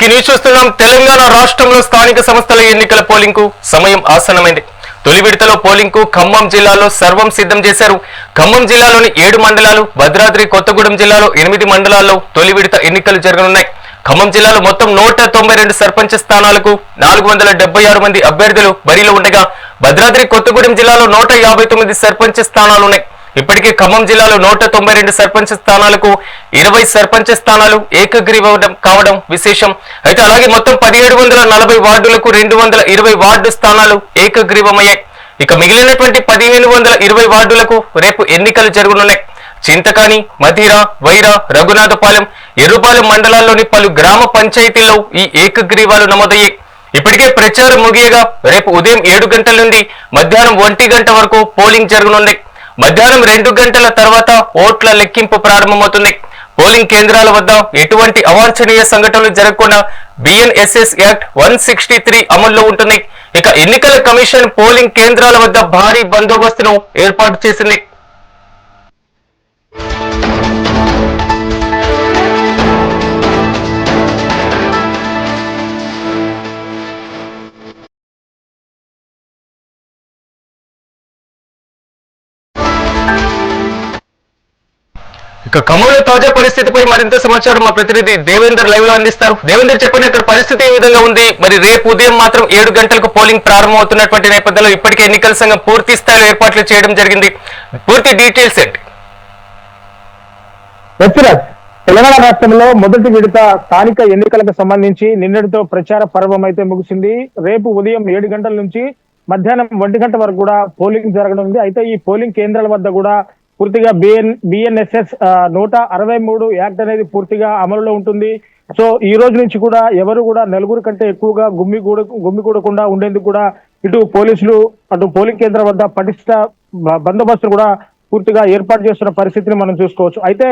ఇక న్యూస్ చూస్తున్నాం. తెలంగాణ రాష్ట్రంలో స్థానిక సంస్థల ఎన్నికల పోలింగ్కు సమయం ఆసన్నమైంది. తొలి విడతలో పోలింగ్కు ఖమ్మం జిల్లాలో సర్వం సిద్ధం చేశారు. ఖమ్మం జిల్లాలోని ఏడు మండలాలు భద్రాద్రి కొత్తగూడెం జిల్లాలో ఎనిమిది మండలాల్లో తొలి విడత ఎన్నికలు జరగనున్నాయి. ఖమ్మం జిల్లాలో మొత్తం నూట తొంభై రెండు సర్పంచ్ స్థానాలకు నాలుగు వందల డెబ్బై ఆరు మంది అభ్యర్థులు బరిలో ఉండగా భద్రాద్రి కొత్తగూడెం జిల్లాలో నూట యాభై తొమ్మిది సర్పంచ్ స్థానాలున్నాయి. ఇప్పటికే ఖమ్మం జిల్లాలో నూట తొంభై రెండు సర్పంచ్ స్థానాలకు ఇరవై సర్పంచ్ స్థానాలు ఏకగ్రీవం కావడం విశేషం. అయితే అలాగే మొత్తం పదిహేడు వందల నలభై వార్డులకు రెండు వందల ఇరవై వార్డు స్థానాలు ఏకగ్రీవమయ్యాయి. ఇక మిగిలినటువంటి పదిహేను వందల ఇరవై వార్డులకు రేపు ఎన్నికలు జరగనున్నాయి. చింతకాని మధిర వైర రఘునాథపాలెం ఎర్రుపాలెం మండలాల్లోని పలు గ్రామ పంచాయతీల్లో ఈ ఏకగ్రీవాలు నమోదయ్యాయి. ఇప్పటికే ప్రచారం ముగియగా రేపు ఉదయం ఏడు గంటల నుండి మధ్యాహ్నం ఒంటి గంట వరకు పోలింగ్ జరగనున్నాయి. మధ్యాహ్నం రెండు గంటల తర్వాత ఓట్ల లెక్కింపు ప్రారంభమవుతుంది. పోలింగ్ కేంద్రాల వద్ద ఎటువంటి అవాంఛనీయ సంఘటనలు జరగకుండా BNSS act one sixty three అమల్లో ఉంటుంది. ఇక ఎన్నికల కమిషన్ పోలింగ్ కేంద్రాల వద్ద భారీ బందోబస్తును ఏర్పాటు చేసింది. ఇక ఖమ్మంలో తాజా పరిస్థితిపై మరింత సమాచారం మా ప్రతినిధి దేవేందర్ లైవ్లో అందిస్తారు. దేవేందర్ చెప్పండి ఇక్కడ పరిస్థితి ఏ విధంగా ఉంది? మరి రేపు ఉదయం మాత్రం ఏడు గంటలకు పోలింగ్ ప్రారంభమవుతున్నటువంటి నేపథ్యంలో ఇప్పటికే ఎన్నికల సంఘం పూర్తి స్థాయిలో ఏర్పాట్లు చేయడం జరిగింది. పూర్తి డీటెయిల్స్ ఏంటి? తెలంగాణ రాష్ట్రంలో మొదటి విడత స్థానిక ఎన్నికలకు సంబంధించి నిన్నటితో ప్రచార పర్వం అయితే ముగిసింది. రేపు ఉదయం ఏడు గంటల నుంచి మధ్యాహ్నం ఒంటి గంట వరకు కూడా పోలింగ్ జరగనుంది. అయితే ఈ పోలింగ్ కేంద్రాల వద్ద కూడా పూర్తిగా బిఎన్ బిఎన్ఎస్ఎస్ నూట అరవై మూడు యాక్ట్ అనేది పూర్తిగా అమలులో ఉంటుంది. సో ఈ రోజు నుంచి కూడా ఎవరు కూడా నలుగురు కంటే ఎక్కువగా గుమ్మి కూడా గుమ్మి కూడకుండా ఉండేందుకు కూడా ఇటు పోలీసులు అటు పోలింగ్ కేంద్రం వద్ద పటిష్ట బందోబస్తు కూడా పూర్తిగా ఏర్పాటు చేస్తున్న పరిస్థితిని మనం చూసుకోవచ్చు. అయితే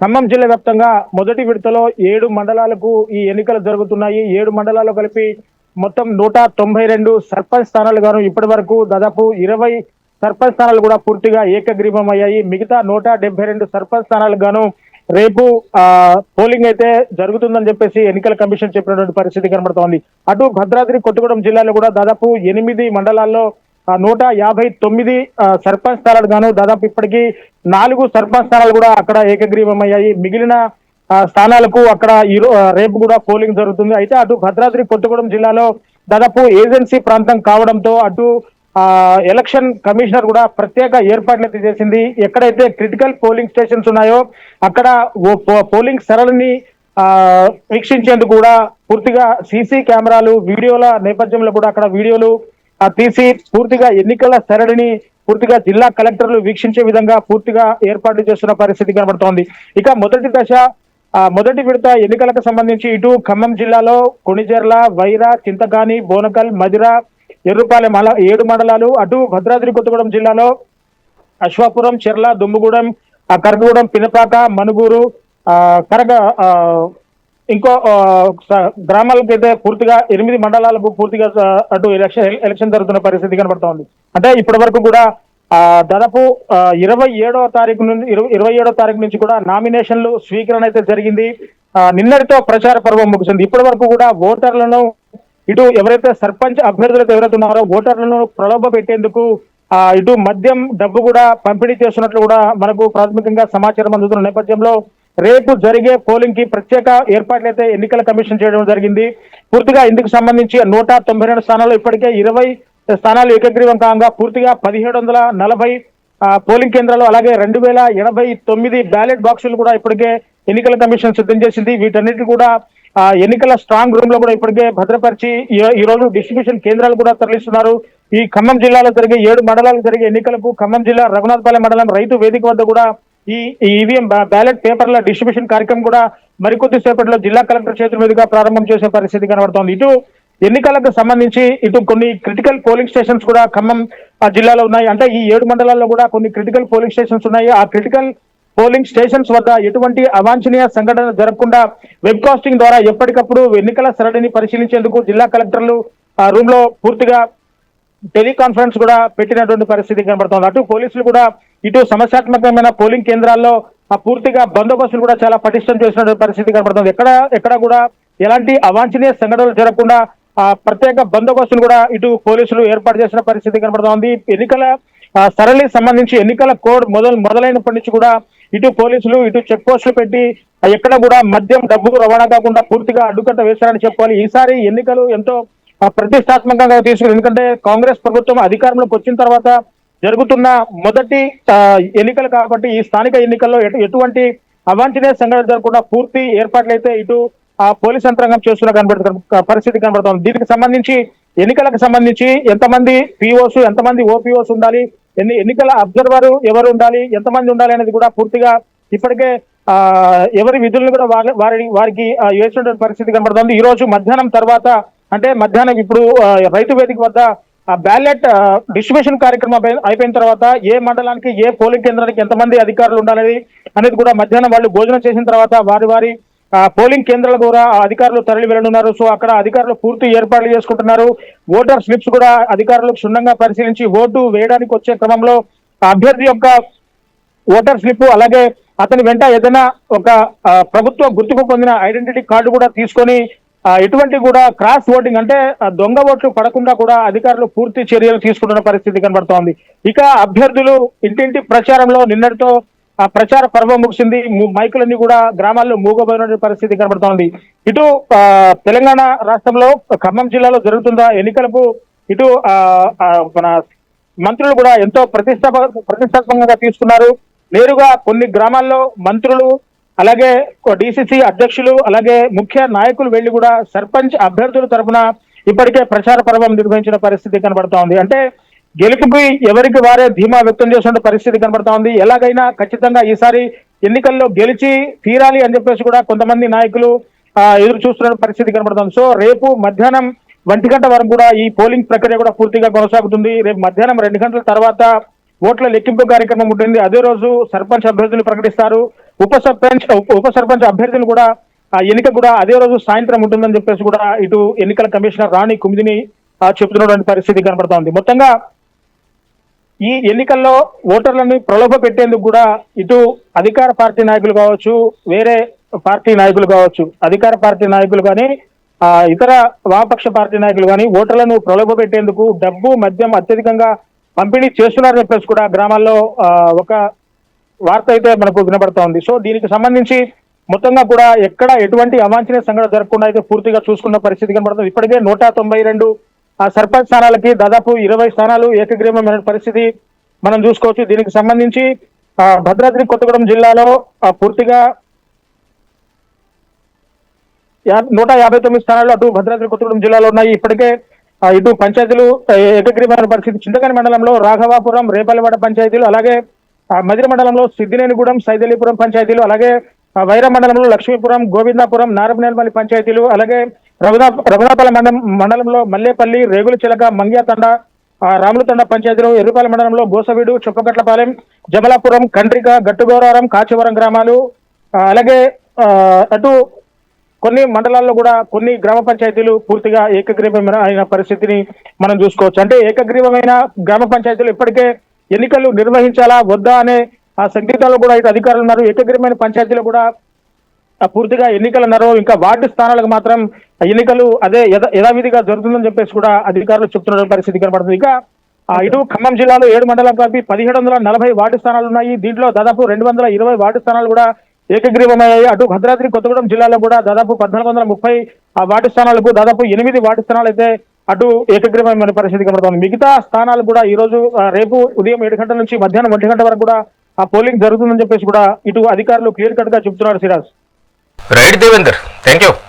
ఖమ్మం జిల్లా వ్యాప్తంగా మొదటి విడతలో ఏడు మండలాలకు ఈ ఎన్నికలు జరుగుతున్నాయి. ఏడు మండలాలు కలిపి మొత్తం నూట తొంభై రెండు సర్పంచ్ స్థానాలు గాను ఇప్పటి వరకు దాదాపు ఇరవై సర్పంచ్ స్థానాలు కూడా పూర్తిగా ఏకగ్రీవం అయ్యాయి మిగతా నూట డెబ్బై రెండు సర్పంచ్ స్థానాలు గాను రేపు ఆ పోలింగ్ అయితే జరుగుతుందని చెప్పేసి ఎన్నికల కమిషన్ చెప్పినటువంటి పరిస్థితి కనబడుతోంది. అటు భద్రాద్రి కొత్తగూడెం జిల్లాలో కూడా దాదాపు ఎనిమిది మండలాల్లో నూట యాభై తొమ్మిది సర్పంచ్ స్థానాలు గాను దాదాపు ఇప్పటికీ నాలుగు సర్పంచ్ స్థానాలు కూడా అక్కడ ఏకగ్రీవం అయ్యాయి మిగిలిన స్థానాలకు అక్కడ ఈ రేపు కూడా పోలింగ్ జరుగుతుంది. అయితే అటు భద్రాద్రి కొత్తగూడెం జిల్లాలో దాదాపు ఏజెన్సీ ప్రాంతం కావడంతో అటు ఎలక్షన్ కమిషనర్ కూడా ప్రత్యేక ఏర్పాట్లు చేసింది ఎక్కడైతే క్రిటికల్ పోలింగ్ స్టేషన్స్ ఉన్నాయో అక్కడ ఓ పో- పోలింగ్ సరళిని వీక్షించేందుకు కూడా పూర్తిగా సీసీ కెమెరాలు వీడియోల నేపథ్యంలో కూడా అక్కడ వీడియోలు తీసి పూర్తిగా ఎన్నికల సరళిని పూర్తిగా జిల్లా కలెక్టర్లు వీక్షించే విధంగా పూర్తిగా ఏర్పాట్లు చేస్తున్న పరిస్థితి కనబడుతోంది. ఇక మొదటి దశ మొదటి విడత ఎన్నికలకు సంబంధించి ఇటు ఖమ్మం జిల్లాలో కొణిజర్ల వైరా చింతకాని బోనకల్ మదిర ఎర్రుపాలెం మల ఏడు మండలాలు అటు భద్రాద్రి కొత్తగూడెం జిల్లాలో అశ్వాపురం చెర్ల దుమ్ముగూడెం ఆ కరగగూడెం పినపాక మనుగూరు ఆ కరగ ఇంకో గ్రామాలకు అయితే పూర్తిగా ఎనిమిది మండలాలకు పూర్తిగా అటు ఎలక్షన్ ఎలక్షన్ జరుగుతున్న పరిస్థితి కనబడుతోంది. అంటే ఇప్పటి వరకు కూడా ఆ, దాదాపు ఇరవై ఏడవ తారీఖు నుండి ఇరవై ఏడో ఏడవ తారీఖు నుంచి కూడా నామినేషన్లు స్వీకరణ అయితే జరిగింది. ఆ, నిన్నటితో ప్రచార పర్వం ముగిసింది. ఇప్పటి వరకు కూడా ఓటర్లను ఇటు ఎవరైతే సర్పంచ్ అభ్యర్థులతో ఎవరైతే ఉన్నారో ఓటర్లను ప్రలోభ పెట్టేందుకు ఆ, ఇటు మద్యం డబ్బు కూడా పంపిణీ చేస్తున్నట్లు కూడా మనకు ప్రాథమికంగా సమాచారం అందుతున్న నేపథ్యంలో రేపు జరిగే పోలింగ్కి ప్రత్యేక ఏర్పాట్లు అయితే ఎన్నికల కమిషన్ చేయడం జరిగింది. పూర్తిగా ఇందుకు సంబంధించి నూట తొంభై రెండు స్థానాల్లో ఇప్పటికే ఇరవై స్థానాలు ఏకగ్రీవం కాగా పూర్తిగా పదిహేడు వందల నలభై పోలింగ్ కేంద్రాలు అలాగే రెండు వేల ఎనభై తొమ్మిది బ్యాలెట్ బాక్సులు కూడా ఇప్పటికే ఎన్నికల కమిషన్ సిద్ధం చేసింది. వీటన్నిటి కూడా ఎన్నికల స్ట్రాంగ్ రూమ్లో కూడా ఇప్పటికే భద్రపరిచి ఈ- రోజు డిస్ట్రిబ్యూషన్ కేంద్రాలు కూడా తరలిస్తున్నారు. ఈ ఖమ్మం జిల్లాలో జరిగే ఏడు మండలాలు జరిగే ఎన్నికలకు ఖమ్మం జిల్లా రఘునాథపాలెం మండలం రైతు వేదిక వద్ద కూడా ఈ ఈవీఎం బ్యాలెట్ పేపర్ల డిస్ట్రిబ్యూషన్ కార్యక్రమం కూడా మరికొద్ది సేపట్లో జిల్లా కలెక్టర్ చేతుల మీదుగా ప్రారంభం చేసే పరిస్థితి కనబడుతోంది. ఇటు ఎన్నికలకు సంబంధించి ఇటు కొన్ని క్రిటికల్ పోలింగ్ స్టేషన్స్ కూడా ఖమ్మం ఆ, జిల్లాలో ఉన్నాయి. అంటే ఈ ఏడు మండలాల్లో కూడా కొన్ని క్రిటికల్ పోలింగ్ స్టేషన్స్ ఉన్నాయి. ఆ క్రిటికల్ పోలింగ్ స్టేషన్స్ వద్ద ఎటువంటి అవాంఛనీయ సంఘటన జరగకుండా వెబ్కాస్టింగ్ ద్వారా ఎప్పటికప్పుడు ఎన్నికల సరళిని పరిశీలించేందుకు జిల్లా కలెక్టర్లు ఆ రూమ్లో పూర్తిగా టెలికాన్ఫరెన్స్ కూడా పెట్టినటువంటి పరిస్థితి కనబడుతోంది. అటు పోలీసులు కూడా ఇటు సమస్యాత్మకమైన పోలింగ్ కేంద్రాల్లో ఆ పూర్తిగా బందోబస్తులు కూడా చాలా పటిష్టం చేసినటువంటి పరిస్థితి కనబడుతుంది. ఎక్కడ ఎక్కడ కూడా ఎలాంటి అవాంఛనీయ సంఘటనలు జరగకుండా ఆ ప్రత్యేక బందోబస్తులు కూడా ఇటు పోలీసులు ఏర్పాటు చేసిన పరిస్థితి కనబడుతోంది. ఎన్నికల సరళికి సరళి సంబంధించి ఎన్నికల కోడ్ మొదలు మొదలైనప్పటి నుంచి కూడా ఇటు పోలీసులు ఇటు చెక్ పోస్టులు పెట్టి ఎక్కడ కూడా మద్యం డబ్బు రవాణా కాకుండా పూర్తిగా అడ్డుకట్ట వేశారని చెప్పుకోవాలి ఈసారి ఎన్నికలు ఎంతో ప్రతిష్టాత్మకంగా తీసుకుని ఎందుకంటే కాంగ్రెస్ ప్రభుత్వం అధికారంలోకి వచ్చిన తర్వాత జరుగుతున్న మొదటి ఎన్నికలు కాబట్టి ఈ స్థానిక ఎన్నికల్లో ఎటువంటి అవాంఛనీయ సంఘటన జరగకుండా పూర్తి ఏర్పాట్లు అయితే ఇటు ఆ పోలీస్ యంత్రాంగం చేస్తున్న కనబడుతున్న పరిస్థితి కనబడుతుంది. దీనికి సంబంధించి ఎన్నికలకు సంబంధించి ఎంతమంది పిఓస్ ఎంతమంది ఓపీఓస్ ఉండాలి? ఎన్ని ఎన్నికల అబ్జర్వర్ ఎవరు ఉండాలి ఎంతమంది ఉండాలి అనేది కూడా పూర్తిగా ఇప్పటికే ఆ ఎవరి విధులను కూడా వారి వారికి వేసినటువంటి పరిస్థితి కనబడుతుంది. ఈ రోజు మధ్యాహ్నం తర్వాత అంటే మధ్యాహ్నం ఇప్పుడు రైతు వేదిక వద్ద బ్యాలెట్ డిస్ట్రిబ్యూషన్ కార్యక్రమం అయిపోయిన- తర్వాత ఏ మండలానికి ఏ పోలింగ్ కేంద్రానికి ఎంతమంది అధికారులు ఉండాలని అనేది కూడా మధ్యాహ్నం వాళ్ళు భోజనం చేసిన తర్వాత వారి వారి పోలింగ్ కేంద్రాల ద్వారా అధికారులు తరలి వెళ్ళనున్నారు. సో అక్కడ అధికారులు పూర్తి ఏర్పాట్లు చేసుకుంటున్నారు. ఓటర్ స్లిప్స్ కూడా అధికారులు క్షుణ్ణంగా పరిశీలించి ఓటు వేయడానికి వచ్చే క్రమంలో అభ్యర్థి యొక్క ఓటర్ స్లిప్ అలాగే అతని వెంట ఏదైనా ఒక ప్రభుత్వ గుర్తుకు పొందిన ఐడెంటిటీ కార్డు కూడా తీసుకొని ఎటువంటి కూడా క్రాస్ ఓటింగ్ అంటే దొంగ ఓట్లు పడకుండా కూడా అధికారులు పూర్తి చర్యలు తీసుకుంటున్న పరిస్థితి కనబడుతోంది. ఇక అభ్యర్థులు ఇంటింటి ప్రచారంలో నిన్నటితో ఆ ప్రచార పర్వం ముగిసింది. మైకులన్నీ కూడా గ్రామాల్లో మూగబోయిన పరిస్థితి కనబడుతోంది. ఇటు ఆ, తెలంగాణ రాష్ట్రంలో ఖమ్మం జిల్లాలో జరుగుతున్న ఎన్నికలకు ఇటు ఆ, మన మంత్రులు కూడా ఎంతో ప్రతిష్టాప ప్రతిష్టాత్మకంగా తీసుకున్నారు. నేరుగా కొన్ని గ్రామాల్లో మంత్రులు అలాగే డిసిసి అధ్యక్షులు అలాగే ముఖ్య నాయకులు వెళ్ళి కూడా సర్పంచ్ అభ్యర్థుల తరపున ఇప్పటికే ప్రచార పర్వం నిర్వహించిన పరిస్థితి కనబడుతోంది. అంటే గెలుపుకి ఎవరికి వారే ధీమా వ్యక్తం చేసిన పరిస్థితి కనబడతా ఉంది. ఎలాగైనా ఖచ్చితంగా ఈసారి ఎన్నికల్లో గెలిచి తీరాలి అని చెప్పేసి కూడా కొంతమంది నాయకులు ఎదురు చూస్తున్న పరిస్థితి కనబడుతుంది సో రేపు మధ్యాహ్నం ఒంటి గంట వరకు కూడా ఈ పోలింగ్ ప్రక్రియ కూడా పూర్తిగా కొనసాగుతుంది. రేపు మధ్యాహ్నం రెండు గంటల తర్వాత ఓట్ల లెక్కింపు కార్యక్రమం ఉంటుంది. అదే రోజు సర్పంచ్ అభ్యర్థులు ప్రకటిస్తారు. ఉప సర్పంచ్ ఉప- ఉప సర్పంచ్ అభ్యర్థులు కూడా ఆ ఎన్నిక కూడా అదే రోజు సాయంత్రం ఉంటుందని చెప్పేసి కూడా ఇటు ఎన్నికల కమిషనర్ రాణి కుమిదిని చెబుతున్నటువంటి చెప్తున్నటువంటి పరిస్థితి కనబడతా ఉంది. మొత్తంగా ఈ ఎన్నికల్లో ఓటర్లను ప్రలోభ పెట్టేందుకు కూడా ఇటు అధికార పార్టీ నాయకులు కావచ్చు వేరే పార్టీ నాయకులు కావచ్చు అధికార పార్టీ నాయకులు కానీ ఆ ఇతర వామపక్ష పార్టీ నాయకులు కానీ ఓటర్లను ప్రలోభ పెట్టేందుకు డబ్బు మద్యం అత్యధికంగా పంపిణీ చేస్తున్నారని చెప్పేసి కూడా గ్రామాల్లో ఆ, ఒక వార్త అయితే మనకు వినబడతా ఉంది. సో దీనికి సంబంధించి మొత్తంగా కూడా ఎక్కడ ఎటువంటి అవాంఛనీయ సంఘటన జరగకుండా అయితే పూర్తిగా చూసుకున్న పరిస్థితి కనబడుతుంది. ఇప్పటికే నూట తొంభై రెండు ఆ సర్పంచ్ స్థానాలకి దాదాపు ఇరవై స్థానాలు ఏకగ్రీవమైన పరిస్థితి మనం చూసుకోవచ్చు. దీనికి సంబంధించి ఆ, భద్రాద్రి కొత్తగూడెం జిల్లాలో పూర్తిగా నూట యాభై తొమ్మిది స్థానాలు అటు భద్రాద్రి కొత్తగూడెం జిల్లాలో ఉన్నాయి. ఇప్పటికే ఇటు పంచాయతీలు ఏకగ్రీవమైన పరిస్థితి చింతకాని మండలంలో రాఘవాపురం రేపల్లవాడ పంచాయతీలు అలాగే ఆ, మదిర మండలంలో సిద్దినేనిగూడెం సైదలీపురం పంచాయతీలు అలాగే వైర వైరా మండలంలో లక్ష్మీపురం గోవిందాపురం నారపనేల్మల్లి పంచాయతీలు అలాగే రఘునా రఘునాపల్లి మండలం మండలంలో మల్లేపల్లి రేగుల చిలక మంగ్యాతండ రాములతండ పంచాయతీలు ఎర్రుపాలెం మండలంలో బోసవీడు చొప్పగట్లపాలెం జమలాపురం కండ్రిక గట్టుగోరారం కాచివరం గ్రామాలు అలాగే అటు కొన్ని మండలాల్లో కూడా కొన్ని గ్రామ పంచాయతీలు పూర్తిగా ఏకగ్రీవమైన అయిన పరిస్థితిని మనం చూసుకోవచ్చు. అంటే ఏకగ్రీవమైన గ్రామ పంచాయతీలు ఇప్పటికే ఎన్నికలు నిర్వహించాలా వద్దా అనే ఆ సంకేతాలు కూడా ఇటు అధికారులు ఉన్నారు. ఏకగ్రీవమైన పంచాయతీలు కూడా పూర్తిగా ఎన్నికలు నరో ఇంకా వార్డు స్థానాలకు మాత్రం ఎన్నికలు అదే యథావిధిగా జరుగుతుందని చెప్పేసి కూడా అధికారులు చెప్తున్న పరిస్థితి కనబడుతుంది. ఇంకా ఇటు ఖమ్మం జిల్లాలో ఏడు మండలం కలిపి పదిహేడు వందల నలభై వార్డు స్థానాలు ఉన్నాయి. దీంట్లో దాదాపు రెండు వందల ఇరవై వార్డు స్థానాలు కూడా ఏకగ్రీవమయ్యాయి. అటు భద్రాద్రి కొత్తగూడెం జిల్లాలో కూడా దాదాపు పద్నాలుగు వందల ముప్పై ఆ వార్డు స్థానాలకు దాదాపు ఎనిమిది వార్డు స్థానాలు అయితే అటు ఏకగ్రీవమైన పరిస్థితి కనబడుతుంది. మిగతా స్థానాలు కూడా ఈ రోజు ఆ, రేపు ఉదయం ఏడు గంటల నుంచి మధ్యాహ్నం ఒంటి గంట వరకు కూడా ఆ పోలింగ్ జరుగుతుందని చెప్పేసి కూడా ఇటు అధికారులు క్లియర్ కట్గా చెప్తున్నారు Siraj. Right, Devinder. Thank you.